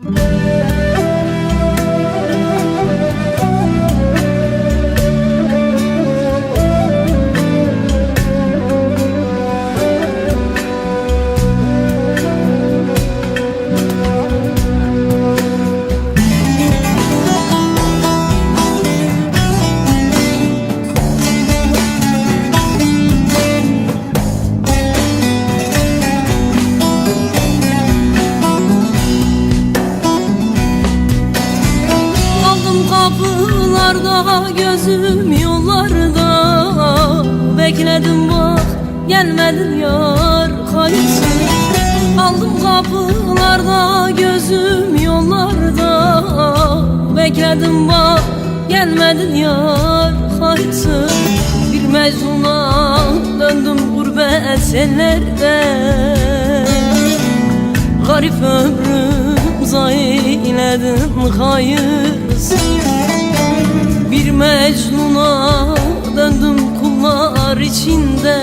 Música kapılarda gözüm yollarda. Bekledim bak gelmedin yar hayırsın Kaldım kapılarda gözüm yollarda. Bekledim bak gelmedin yar hayırsın Bir mecnuna döndüm gurbet ellerde. Garip ömrüm zayıfledin hayırsız Bir mecnuna döndüm kullar içinde.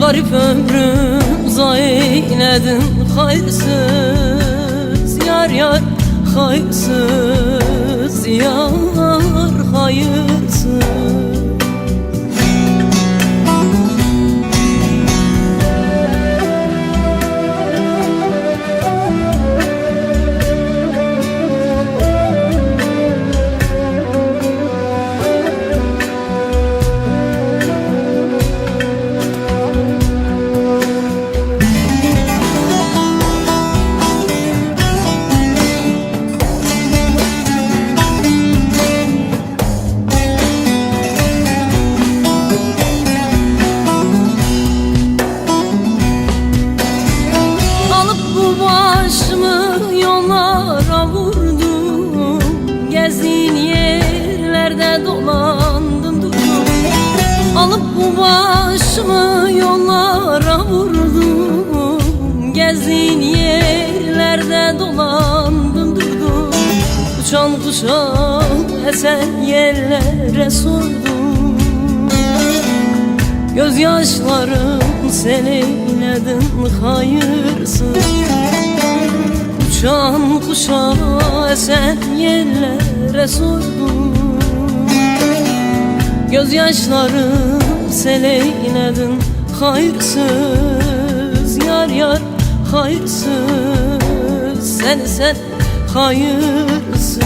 Garip ömrüm zayıfledin hayırsız Yar yar hayırsız Yar hayırsız dolandım durdum. Alıp bu başımı yollara vurdum. Gezdiğin yerlerde dolandım durdum. Uçan kuşa esen yerlere sordum. Gözyaşlarım sen eyledin hayırsız Uçan kuşa esen yerlere sordum Gözyaşlarım sen eyledin hayırsız Yar yar hayırsız Sen sen hayırsız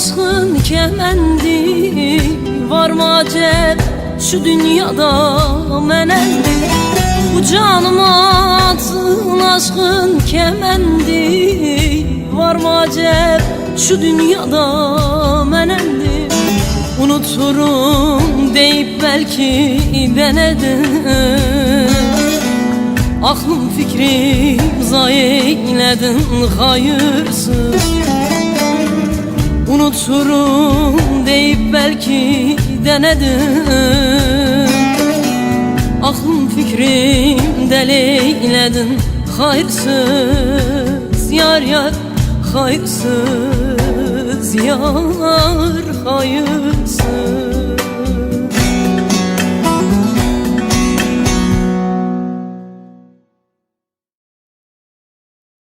aşkın kemendi Var mı şu dünyada menendi? Bu canıma atsın aşkın kemendi Var mı şu dünyada menendi? Unuturum deyip belki denedim Aklım fikrim zayıfledin hayırsız Unuturum deyip belki denedim. Aklım fikrim deleyledin hayırsız Yar yar hayırsız Yar hayırsız